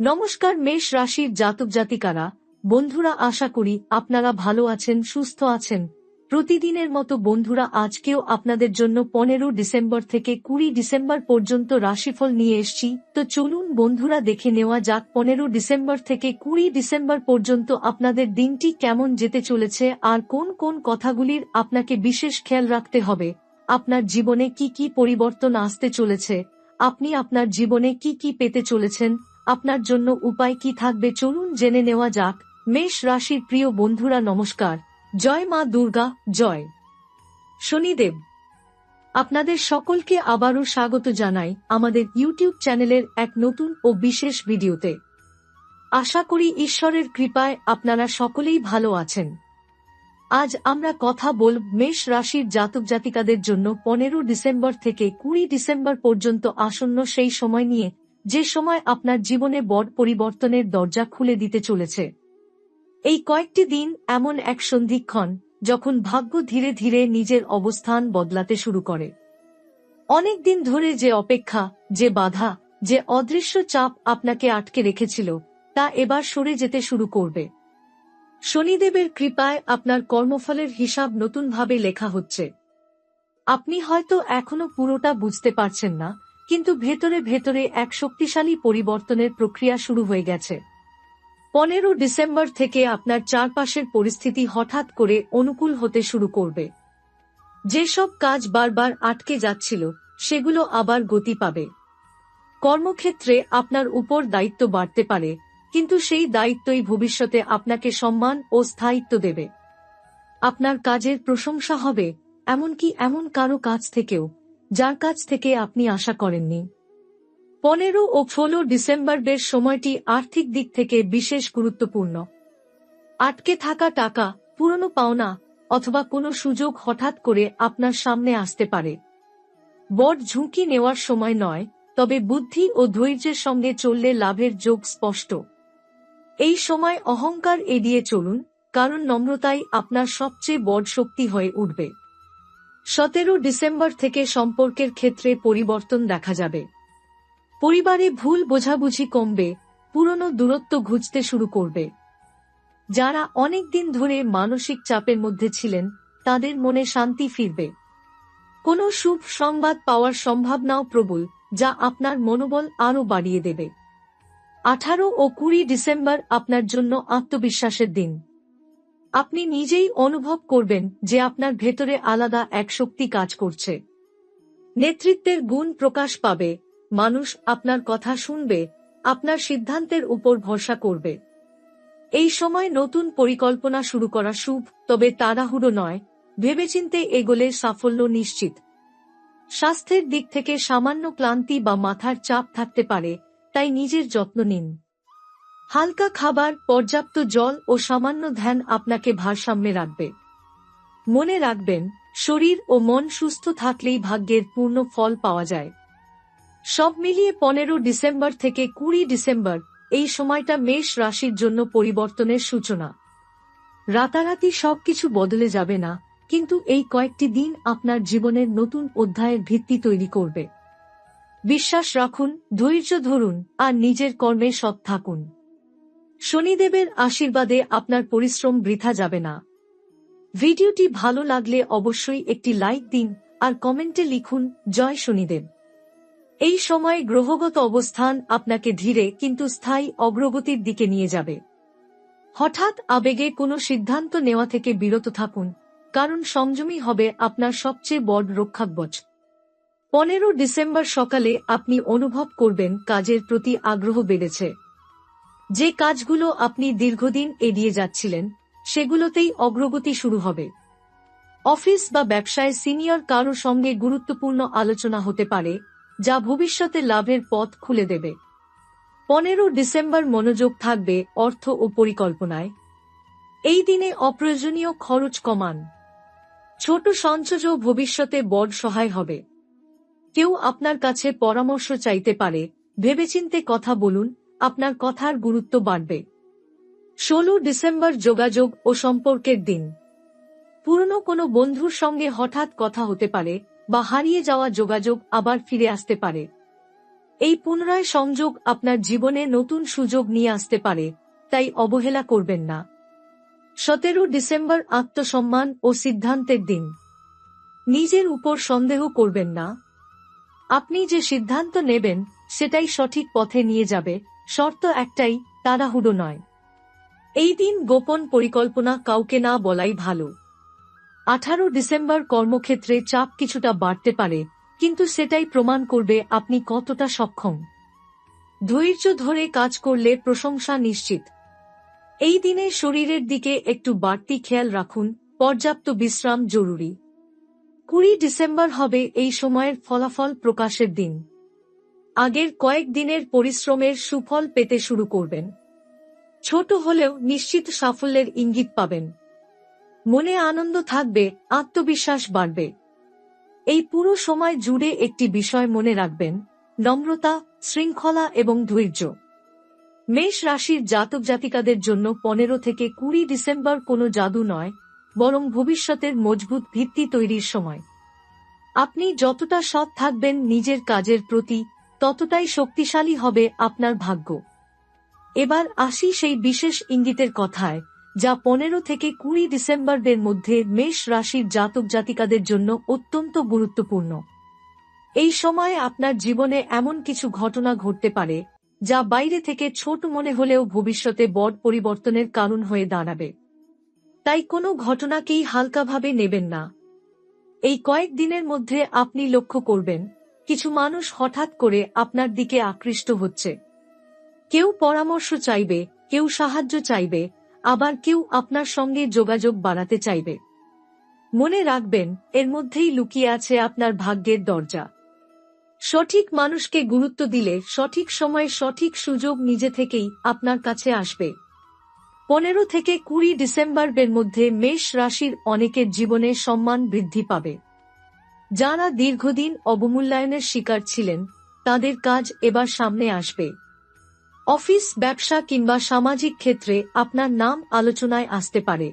নমস্কার মেষ রাশির জাতক জাতিকারা, বন্ধুরা আশা করি আপনারা ভালো আছেন, সুস্থ আছেন। প্রতিদিনের মতো বন্ধুরা আজকেও আপনাদের জন্য পনেরো ডিসেম্বর থেকে কুড়ি ডিসেম্বর পর্যন্ত রাশিফল নিয়ে এসছি। তো চলুন বন্ধুরা দেখে নেওয়া যাক পনেরো ডিসেম্বর থেকে কুড়ি ডিসেম্বর পর্যন্ত আপনাদের দিনটি কেমন যেতে চলেছে আর কোন কোন কথাগুলির আপনাকে বিশেষ খেয়াল রাখতে হবে। আপনার জীবনে কি কি পরিবর্তন আসতে চলেছে? আপনি আপনার জীবনে কি কি পেতে চলেছেন? আপনার জন্য উপায় কি থাকবে চলুন জেনে নেওয়া যাক। মেষ রাশির প্রিয় বন্ধুরা, নমস্কার। জয় মা দুর্গা, জয়। শনিদেব, আপনাদের সকলকে আবারও স্বাগত জানাই আমাদের ইউটিউব চ্যানেলের এক নতুন ও বিশেষ ভিডিওতে। আশা করি ঈশ্বরের কৃপায় আপনারা সকলেই ভালো আছেন। আজ আমরা কথা বল, মেষ রাশির জাতক জাতিকাদের জন্য পনেরো ডিসেম্বর থেকে কুড়ি ডিসেম্বর পর্যন্ত আসন্ন সেই সময় নিয়ে যে সময় আপনার জীবনে বড় পরিবর্তনের দরজা খুলে দিতে চলেছে। এই কয়েকটি দিন এমন এক সন্ধিক্ষণ যখন ভাগ্য ধীরে ধীরে নিজের অবস্থান বদলাতে শুরু করে। অনেক দিন ধরে যে অপেক্ষা, যে বাধা, যে অদৃশ্য চাপ আপনাকে আটকে রেখেছিল, তা এবার সরে যেতে শুরু করবে। শনিদেবের কৃপায় আপনার কর্মফলের হিসাব নতুনভাবে লেখা হচ্ছে। আপনি হয়তো এখনও পুরোটা বুঝতে পারছেন না কিন্তু ভেতরে ভেতরে এক শক্তিশালী পরিবর্তনের প্রক্রিয়া শুরু হয়ে গেছে। পনেরো ডিসেম্বর থেকে আপনার চারপাশের পরিস্থিতি হঠাৎ করে অনুকূল হতে শুরু করবে। যেসব কাজ বারবার আটকে যাচ্ছিল, সেগুলো আবার গতি পাবে। কর্মক্ষেত্রে আপনার উপর দায়িত্ব বাড়তে পারে, কিন্তু সেই দায়িত্বই ভবিষ্যতে আপনাকে সম্মান ও স্থায়িত্ব দেবে। আপনার কাজের প্রশংসা হবে, এমনকি এমন কারও কাছ থেকেও। যার কাছ থেকে আপনি আশা করেননি। পনেরো ও ষোলো ডিসেম্বরের সময়টি আর্থিক দিক থেকে বিশেষ গুরুত্বপূর্ণ। আটকে থাকা টাকা, পুরনো পাওনা অথবা কোনো সুযোগ হঠাৎ করে আপনার সামনে আসতে পারে। বড় ঝুঁকি নেওয়ার সময় নয়, তবে বুদ্ধি ও ধৈর্যের সঙ্গে চললে লাভের যোগ স্পষ্ট। এই সময় অহংকার এড়িয়ে চলুন, কারণ নম্রতাই আপনার সবচেয়ে বড় শক্তি হয়ে উঠবে। সতেরো ডিসেম্বর থেকে সম্পর্কের ক্ষেত্রে পরিবর্তন দেখা যাবে। পরিবারে ভুল বোঝাবুঝি কমবে, পুরনো দূরত্ব ঘুচতে শুরু করবে। যারা অনেক দিন ধরে মানসিক চাপের মধ্যে ছিলেন, তাদের মনে শান্তি ফিরবে। কোনো শুভ সংবাদ পাওয়ার সম্ভাবনাও প্রবল, যা আপনার মনোবল আরও বাড়িয়ে দেবে। আঠারো ও কুড়ি ডিসেম্বর আপনার জন্য আত্মবিশ্বাসের দিন। আপনি নিজেই অনুভব করবেন যে আপনার ভেতরে আলাদা এক শক্তি কাজ করছে। নেতৃত্বের গুণ প্রকাশ পাবে, মানুষ আপনার কথা শুনবে, আপনার সিদ্ধান্তের উপর ভরসা করবে। এই সময় নতুন পরিকল্পনা শুরু করা শুভ, তবে তাড়াহুড়ো নয়, ভেবেচিন্তে এগোলে সাফল্য নিশ্চিত। স্বাস্থ্যের দিক থেকে সামান্য ক্লান্তি বা মাথার চাপ থাকতে পারে, তাই নিজের যত্ন নিন। হালকা খাবার, পর্যাপ্ত জল ও সামান্য ধ্যান আপনাকে ভারসাম্যে রাখবে। মনে রাখবেন, শরীর ও মন সুস্থ থাকলেই ভাগ্যের পূর্ণ ফল পাওয়া যায়। সব মিলিয়ে পনেরো ডিসেম্বর থেকে কুড়ি ডিসেম্বর এই সময়টা মেষ রাশির জন্য পরিবর্তনের সূচনা। রাতারাতি সবকিছু বদলে যাবে না, কিন্তু এই কয়েকটি দিন আপনার জীবনের নতুন অধ্যায়ের ভিত্তি তৈরি করবে। বিশ্বাস রাখুন, ধৈর্য ধরুন আর নিজের কর্মে সৎ থাকুন। শনিদেবের আশীর্বাদে আপনার পরিশ্রম বৃথা যাবে না। ভিডিওটি ভালো লাগলে অবশ্যই একটি লাইক দিন আর কমেন্টে লিখুন, জয় শনিদেব। এই সময় গ্রহগত অবস্থান আপনাকে ধীরে কিন্তু স্থায়ী অগ্রগতির দিকে নিয়ে যাবে। হঠাৎ আবেগে কোনো সিদ্ধান্ত নেওয়া থেকে বিরত থাকুন, কারণ সংযমী হবে আপনার সবচেয়ে বড় রক্ষাকবচ। পনেরো ডিসেম্বর সকালে আপনি অনুভব করবেন কাজের প্রতি আগ্রহ বেড়েছে। যে কাজগুলো আপনি দীর্ঘদিন এড়িয়ে যাচ্ছিলেন, সেগুলোতেই অগ্রগতি শুরু হবে। অফিস বা ব্যবসায় সিনিয়র কারও সঙ্গে গুরুত্বপূর্ণ আলোচনা হতে পারে, যা ভবিষ্যতে লাভের পথ খুলে দেবে। পনেরো ডিসেম্বর মনোযোগ থাকবে অর্থ ও পরিকল্পনায়। এই দিনে অপ্রয়োজনীয় খরচ কমান। ছোট সঞ্চয়ও ভবিষ্যতে বড় সহায় হবে। কেউ আপনার কাছে পরামর্শ চাইতে পারে, ভেবেচিন্তে কথা বলুন আপনার কথার গুরুত্ব বাড়বে। ষোলো ডিসেম্বর যোগাযোগ ও সম্পর্কের দিন। পুরনো কোনো বন্ধুর সঙ্গে হঠাৎ কথা হতে পারে বা হারিয়ে যাওয়া যোগাযোগ আবার ফিরে আসতে পারে। এই পুনরায় সংযোগ আপনার জীবনে নতুন সুযোগ নিয়ে আসতে পারে, তাই অবহেলা করবেন না। সতেরো ডিসেম্বর আত্মসম্মান ও সিদ্ধান্তের দিন। নিজের উপর সন্দেহ করবেন না। আপনি যে সিদ্ধান্ত নেবেন, সেটাই সঠিক পথে নিয়ে যাবে শর্ত একটাই, তাড়াহুড়ো নয়। এই দিন গোপন পরিকল্পনা কাউকে না বলাই ভালো। আঠারো ডিসেম্বর কর্মক্ষেত্রে চাপ কিছুটা বাড়তে পারে, কিন্তু সেটাই প্রমাণ করবে আপনি কতটা সক্ষম। ধৈর্য ধরে কাজ করলে প্রশংসা নিশ্চিত। এই দিনে শরীরের দিকে একটু বাড়তি খেয়াল রাখুন, পর্যাপ্ত বিশ্রাম জরুরি। কুড়ি ডিসেম্বর হবে এই সময়ের ফলাফল প্রকাশের দিন। আগের কয়েক দিনের পরিশ্রমের সুফল পেতে শুরু করবেন। ছোট হলেও নিশ্চিত সাফল্যের ইঙ্গিত পাবেন। মনে আনন্দ থাকবে, আত্মবিশ্বাস বাড়বে। এই পুরো সময় জুড়ে একটি বিষয় মনে রাখবেন, নম্রতা, শৃঙ্খলা এবং ধৈর্য। মেষ রাশির জাতক জাতিকাদের জন্য পনেরো থেকে কুড়ি ডিসেম্বর কোনো জাদু নয়, বরং ভবিষ্যতের মজবুত ভিত্তি তৈরির সময়। আপনি যতটা সৎ থাকবেন নিজের কাজের প্রতি ততটাই শক্তিশালী হবে আপনার ভাগ্য। এবার আসি সেই বিশেষ ইঙ্গিতের কথায়, যা পনেরো থেকে কুড়ি ডিসেম্বরদের মধ্যে মেষ রাশির জাতক জাতিকাদের জন্য অত্যন্ত গুরুত্বপূর্ণ। এই সময়ে আপনার জীবনে এমন কিছু ঘটনা ঘটতে পারে, যা বাইরে থেকে ছোট মনে হলেও ভবিষ্যতে বড় পরিবর্তনের কারণ হয়ে দাঁড়াবে। তাই কোনো ঘটনাকেই হালকাভাবে নেবেন না। এই কয়েক দিনের মধ্যে আপনি লক্ষ্য করবেন কিছু মানুষ হঠাৎ করে আপনার দিকে আকৃষ্ট হচ্ছে। কেউ পরামর্শ চাইবে, কেউ সাহায্য চাইবে, আবার কেউ আপনার সঙ্গে যোগাযোগ বাড়াতে চাইবে। মনে রাখবেন, এর মধ্যেই লুকিয়ে আছে আপনার ভাগ্যের দরজা। সঠিক মানুষকে গুরুত্ব দিলে সঠিক সময়ে সঠিক সুযোগ নিজে থেকেই আপনার কাছে আসবে। পনেরো থেকে কুড়ি ডিসেম্বরের মধ্যে মেষ রাশির অনেকের জীবনে সম্মান বৃদ্ধি পাবে। যারা দীর্ঘদিন অবমূল্যায়নের শিকার ছিলেন, তাদের কাজ এবার সামনে আসবে। অফিস, ব্যবসা কিংবা সামাজিক ক্ষেত্রে আপনার নাম আলোচনায় আসতে পারে।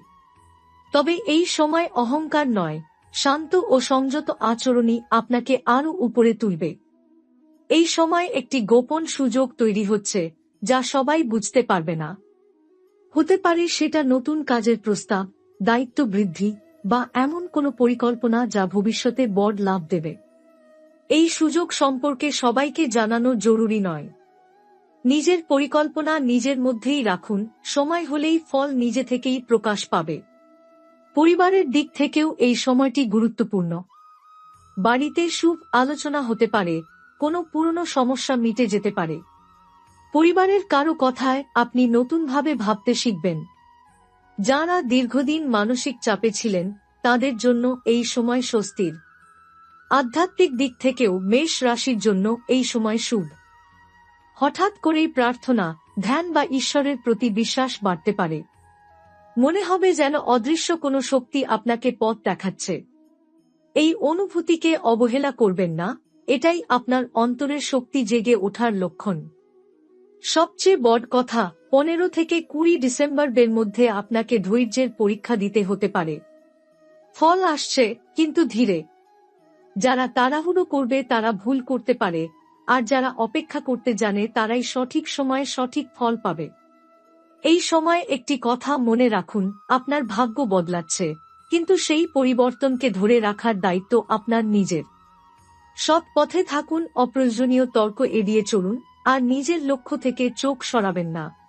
তবে এই সময় অহংকার নয়, শান্ত ও সংযত আচরণই আপনাকে আরও উপরে তুলবে। এই সময় একটি গোপন সুযোগ তৈরি হচ্ছে, যা সবাই বুঝতে পারবে না। হতে পারে সেটা নতুন কাজের প্রস্তাব, দায়িত্ব বৃদ্ধি বা এমন কোনো পরিকল্পনা যা ভবিষ্যতে বড় লাভ দেবে। এই সুযোগ সম্পর্কে সবাইকে জানানো জরুরি নয়। নিজের পরিকল্পনা নিজের মধ্যেই রাখুন, সময় হলেই ফল নিজে থেকেই প্রকাশ পাবে। পরিবারের দিক থেকেও এই সময়টি গুরুত্বপূর্ণ। বাড়িতে শুভ আলোচনা হতে পারে, কোনো পুরনো সমস্যা মিটে যেতে পারে। পরিবারের কারও কথায় আপনি নতুনভাবে ভাবতে শিখবেন। যারা দীর্ঘদিন মানসিক চাপে ছিলেন, তাদের জন্য এই সময় স্বস্তির। আধ্যাত্মিক দিক থেকেও মেষ রাশির জন্য এই সময় শুভ। হঠাৎ করেই প্রার্থনা, ধ্যান বা ঈশ্বরের প্রতি বিশ্বাস বাড়তে পারে। মনে হবে যেন অদৃশ্য কোনো শক্তি আপনাকে পথ দেখাচ্ছে। এই অনুভূতিকে অবহেলা করবেন না, এটাই আপনার অন্তরের শক্তি জেগে ওঠার লক্ষণ। সবচেয়ে বড় কথা পনেরো থেকে কুড়ি ডিসেম্বরের মধ্যে আপনাকে ধৈর্যের পরীক্ষা দিতে হতে পারে। ফল আসছে, কিন্তু ধীরে। যারা তাড়াহুড়ো করবে, তারা ভুল করতে পারে। আর যারা অপেক্ষা করতে জানে, তারাই সঠিক সময়ে সঠিক ফল পাবে। এই সময় একটি কথা মনে রাখুন, আপনার ভাগ্য বদলাচ্ছে। কিন্তু সেই পরিবর্তনকে ধরে রাখার দায়িত্ব আপনার নিজের। সৎ পথে থাকুন, অপ্রয়োজনীয় তর্ক এড়িয়ে চলুন, আর নিজের লক্ষ্য থেকে চোখ সরাবেন না।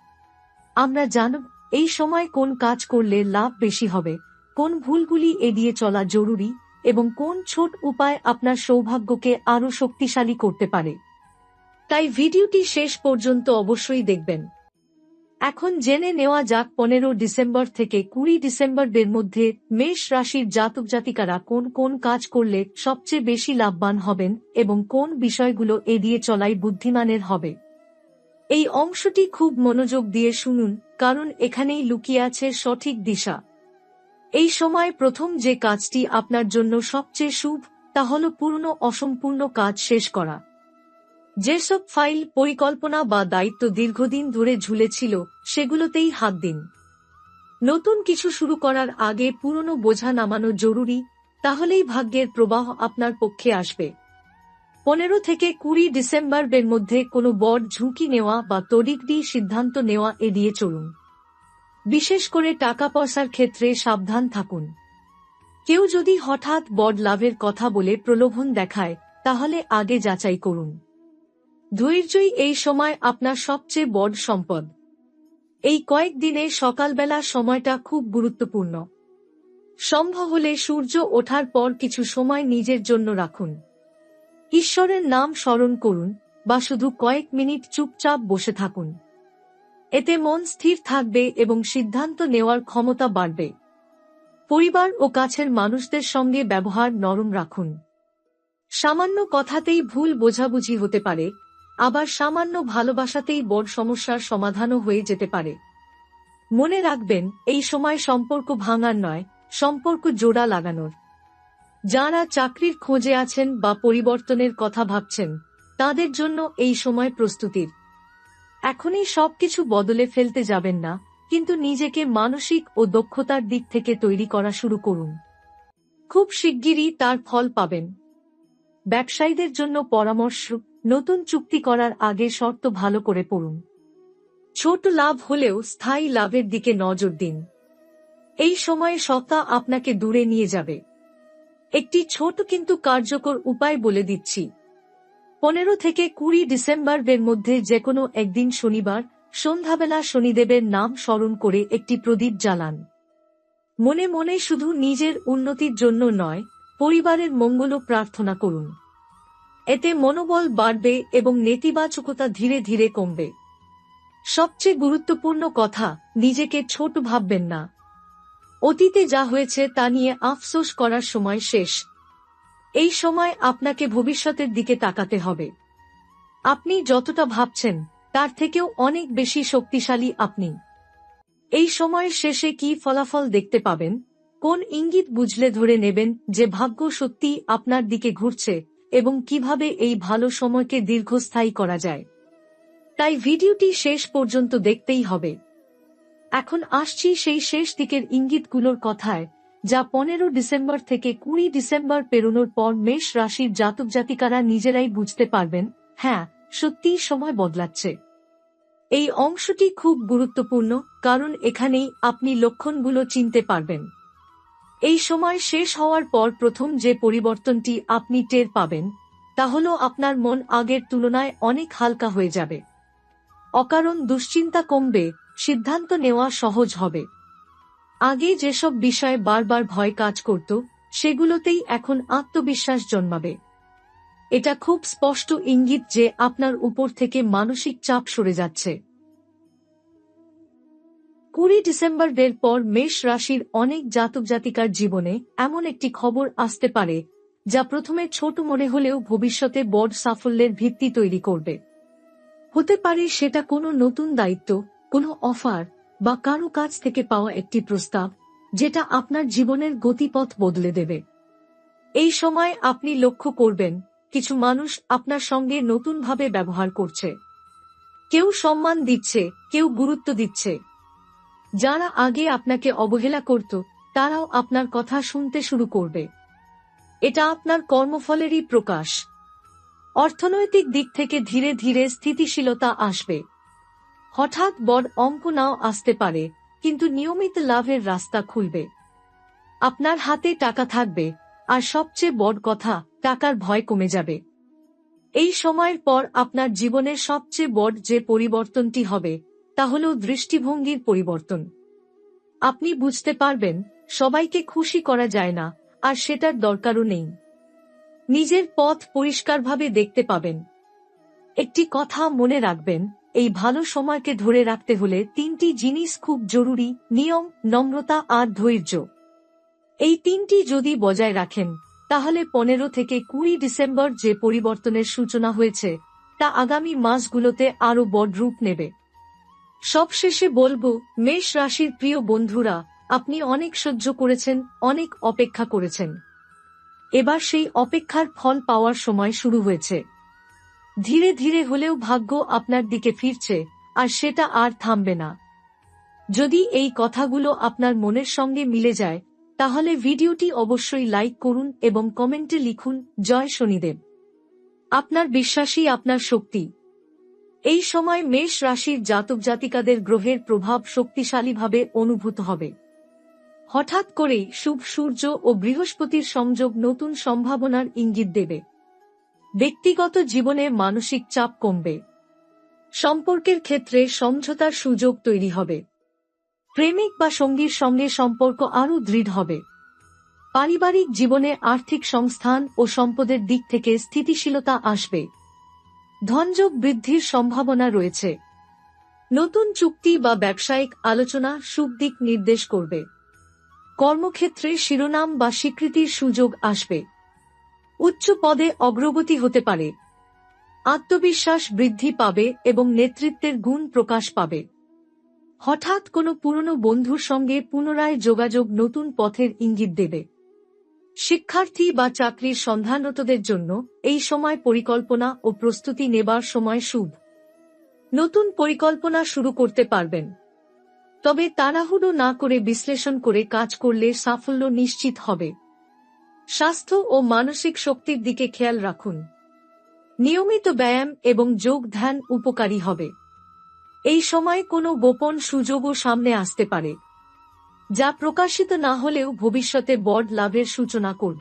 আমরা জানব, এই সময় কোন কাজ করলে লাভ বেশি হবে, কোন ভুলগুলি এড়িয়ে চলা জরুরি, এবং কোন ছোট উপায় আপনার সৌভাগ্যকে আরও শক্তিশালী করতে পারে। তাই ভিডিওটি শেষ পর্যন্ত অবশ্যই দেখবেন। এখন জেনে নেওয়া যাক পনেরো ডিসেম্বর থেকে কুড়ি ডিসেম্বরদের মধ্যে মেষ রাশির জাতক জাতিকারা কোন কোন কাজ করলে সবচেয়ে বেশি লাভবান হবেন এবং কোন বিষয়গুলো এড়িয়ে চলাই বুদ্ধিমানের হবে। এই অংশটি খুব মনোযোগ দিয়ে শুনুন, কারণ এখানেই লুকিয়ে আছে সঠিক দিশা। এই সময় প্রথম যে কাজটি আপনার জন্য সবচেয়ে শুভ, তা হল পুরনো অসম্পূর্ণ কাজ শেষ করা। যেসব ফাইল, পরিকল্পনা বা দায়িত্ব দীর্ঘদিন ধরে ঝুলেছিল, সেগুলোতেই হাত দিন। নতুন কিছু শুরু করার আগে পুরনো বোঝা নামানো জরুরি, তাহলেই ভাগ্যের প্রবাহ আপনার পক্ষে আসবে। পনেরো থেকে কুড়ি ডিসেম্বর এর মধ্যে কোনো বড় ঝুঁকি নেওয়া বা দিয়ে সিদ্ধান্ত নেওয়া এড়িয়ে চলুন। বিশেষ করে টাকা পয়সার ক্ষেত্রে সাবধান থাকুন। কেউ যদি হঠাৎ বড় লাভের কথা বলে প্রলোভন দেখায়, তাহলে আগে যাচাই করুন। ধৈর্যই এই সময় আপনার সবচেয়ে বড় সম্পদ। এই কয়েকদিনে সকালবেলা সময়টা খুব গুরুত্বপূর্ণ। সম্ভব হলে সূর্য ওঠার পর কিছু সময় নিজের জন্য রাখুন। ঈশ্বরের নাম স্মরণ করুন বা শুধু কয়েক মিনিট চুপচাপ বসে থাকুন। এতে মন স্থির থাকবে এবং সিদ্ধান্ত নেওয়ার ক্ষমতা বাড়বে। পরিবার ও কাছের মানুষদের সঙ্গে ব্যবহার নরম রাখুন। সামান্য কথাতেই ভুল বোঝাবুঝি হতে পারে, আবার সামান্য ভালোবাসাতেই বড় সমস্যার সমাধানও হয়ে যেতে পারে। মনে রাখবেন, এই সময় সম্পর্ক ভাঙার নয়, সম্পর্ক জোড়া লাগানোর। যারা চাকরির খোঁজে আছেন বা পরিবর্তনের কথা ভাবছেন, তাদের জন্য এই সময় প্রস্তুতির। এখনই সবকিছু বদলে ফেলতে যাবেন না, কিন্তু নিজেকে মানসিক ও দক্ষতার দিক থেকে তৈরি করা শুরু করুন। খুব শিগগিরই তার ফল পাবেন। ব্যবসায়ীদের জন্য পরামর্শ, নতুন চুক্তি করার আগে শর্ত ভালো করে পড়ুন। ছোট লাভ হলেও স্থায়ী লাভের দিকে নজর দিন। এই সময়ে সত্তা আপনাকে দূরে নিয়ে যাবে। একটি ছোট কিন্তু কার্যকর উপায় বলে দিচ্ছি। পনেরো থেকে কুড়ি ডিসেম্বরের মধ্যে যে কোনো একদিন শনিবার, সন্ধ্যাবেলা শনিদেবের নাম স্মরণ করে একটি প্রদীপ জ্বালান। মনে মনে শুধু নিজের উন্নতির জন্য নয়, পরিবারের মঙ্গলও প্রার্থনা করুন। এতে মনোবল বাড়বে এবং নেতিবাচকতা ধীরে ধীরে কমবে। সবচেয়ে গুরুত্বপূর্ণ কথা, নিজেকে ছোট ভাববেন না। অতীতে যা হয়েছে তা নিয়ে আফসোস করার সময় শেষ। এই সময় আপনাকে ভবিষ্যতের দিকে তাকাতে হবে। আপনি যতটা ভাবছেন, তার থেকেও অনেক বেশি শক্তিশালী আপনি। এই সময়ের শেষে কি ফলাফল দেখতে পাবেন? কোন ইঙ্গিত বুঝলে ধরে নেবেন যে ভাগ্য সত্যি আপনার দিকে ঘুরছে এবং কীভাবে এই ভালো সময়কে দীর্ঘস্থায়ী করা যায়? তাই ভিডিওটি শেষ পর্যন্ত দেখতেই হবে। এখন আসছি সেই শেষ দিকের ইঙ্গিতগুলোর কথায়, যা পনেরো ডিসেম্বর থেকে কুড়ি ডিসেম্বর পেরোনোর পর মেষ রাশির জাতক জাতিকারা নিজেরাই বুঝতে পারবেন হ্যাঁ সত্যিই সময় বদলাচ্ছে। এই অংশটি খুব গুরুত্বপূর্ণ, কারণ এখানেই আপনি লক্ষণগুলো চিনতে পারবেন। এই সময় শেষ হওয়ার পর প্রথম যে পরিবর্তনটি আপনি টের পাবেন, তা হল আপনার মন আগের তুলনায় অনেক হালকা হয়ে যাবে। অকারণ দুশ্চিন্তা কমবে সিদ্ধান্ত নেওয়া সহজ হবে। আগে যেসব বিষয়ে বারবার ভয় কাজ করত, সেগুলোতেই এখন আত্মবিশ্বাস জন্মাবে। এটা খুব স্পষ্ট ইঙ্গিত যে আপনার উপর থেকে মানসিক চাপ সরে যাচ্ছে। কুড়ি ডিসেম্বর এর পর মেষ রাশির অনেক জাতক জাতিকার জীবনে এমন একটি খবর আসতে পারে, যা প্রথমে ছোট মনে হলেও ভবিষ্যতে বড় সাফল্যের ভিত্তি তৈরি করবে। হতে পারে সেটা কোনো নতুন দায়িত্ব কোনো অফার বা কারও কাছ থেকে পাওয়া একটি প্রস্তাব যেটা আপনার জীবনের গতিপথ বদলে দেবে। এই সময় আপনি লক্ষ্য করবেন, কিছু মানুষ আপনার সঙ্গে নতুনভাবে ব্যবহার করছে। কেউ সম্মান দিচ্ছে, কেউ গুরুত্ব দিচ্ছে। যারা আগে আপনাকে অবহেলা করত, তারাও আপনার কথা শুনতে শুরু করবে। এটা আপনার কর্মফলেরই প্রকাশ। অর্থনৈতিক দিক থেকে ধীরে ধীরে স্থিতিশীলতা আসবে। হঠাৎ বড় অঙ্ক নাও আসতে পারে, কিন্তু নিয়মিত লাভের রাস্তা খুলবে। আপনার হাতে টাকা থাকবে, আর সবচেয়ে বড় কথা, টাকার ভয় কমে যাবে। এই সময়ের পর আপনার জীবনের সবচেয়ে বড় যে পরিবর্তনটি হবে, তা হল দৃষ্টিভঙ্গির পরিবর্তন। আপনি বুঝতে পারবেন, সবাইকে খুশি করা যায় না, আর সেটার দরকারও নেই। নিজের পথ পরিষ্কারভাবে দেখতে পাবেন। একটি কথা মনে রাখবেন এই ভালো সময়কে ধরে রাখতে হলে তিনটি জিনিস খুব জরুরি, নিয়ম, নম্রতা আর ধৈর্য। এই তিনটি যদি বজায় রাখেন, তাহলে পনেরো থেকে কুড়ি ডিসেম্বর যে পরিবর্তনের সূচনা হয়েছে, তা আগামী মাসগুলোতে আরও বড় রূপ নেবে। সবশেষে বলব, মেষ রাশির প্রিয় বন্ধুরা, আপনি অনেক সহ্য করেছেন, অনেক অপেক্ষা করেছেন। এবার সেই অপেক্ষার ফল পাওয়ার সময় শুরু হয়েছে। ধীরে ধীরে হলেও ভাগ্য আপনার দিকে ফিরছে, আর সেটা আর থামবে না। যদি এই কথাগুলো আপনার মনের সঙ্গে মিলে যায়, তাহলে ভিডিওটি অবশ্যই লাইক করুন এবং কমেন্টে লিখুন, জয় শনিদেব। আপনার বিশ্বাসই আপনার শক্তি। এই সময় মেষ রাশির জাতক জাতিকাদের গ্রহের প্রভাব শক্তিশালীভাবে অনুভূত হবে। হঠাৎ করেই শুভ সূর্য ও বৃহস্পতির সংযোগ নতুন সম্ভাবনার ইঙ্গিত দেবে। ব্যক্তিগত জীবনে মানসিক চাপ কমবে। সম্পর্কের ক্ষেত্রে সমঝোতার সুযোগ তৈরি হবে। প্রেমিক বা সঙ্গীর সঙ্গে সম্পর্ক আরও দৃঢ় হবে। পারিবারিক জীবনে আর্থিক সংস্থান ও সম্পদের দিক থেকে স্থিতিশীলতা আসবে। ধনযোগ বৃদ্ধির সম্ভাবনা রয়েছে। নতুন চুক্তি বা ব্যবসায়িক আলোচনা শুভ দিক নির্দেশ করবে। কর্মক্ষেত্রে শিরোনাম বা স্বীকৃতির সুযোগ আসবে। উচ্চ পদে অগ্রগতি হতে পারে। আত্মবিশ্বাস বৃদ্ধি পাবে এবং নেতৃত্বের গুণ প্রকাশ পাবে। হঠাৎ কোনো পুরনো বন্ধুর সঙ্গে পুনরায় যোগাযোগ নতুন পথের ইঙ্গিত দেবে। শিক্ষার্থী বা চাকরির সন্ধানরতদের জন্য এই সময় পরিকল্পনা ও প্রস্তুতি নেবার সময় শুভ। নতুন পরিকল্পনা শুরু করতে পারবেন। তবে তাড়াহুড়ো না করে বিশ্লেষণ করে কাজ করলে সাফল্য নিশ্চিত হবে। স্বাস্থ্য ও মানসিক শক্তির দিকে খেয়াল রাখুন। নিয়মিত ব্যায়াম এবং যোগ ধ্যান উপকারী হবে। এই সময় কোনো গোপন সুযোগও সামনে আসতে পারে, যা প্রকাশিত না হলেও ভবিষ্যতে বড় লাভের সূচনা করবে।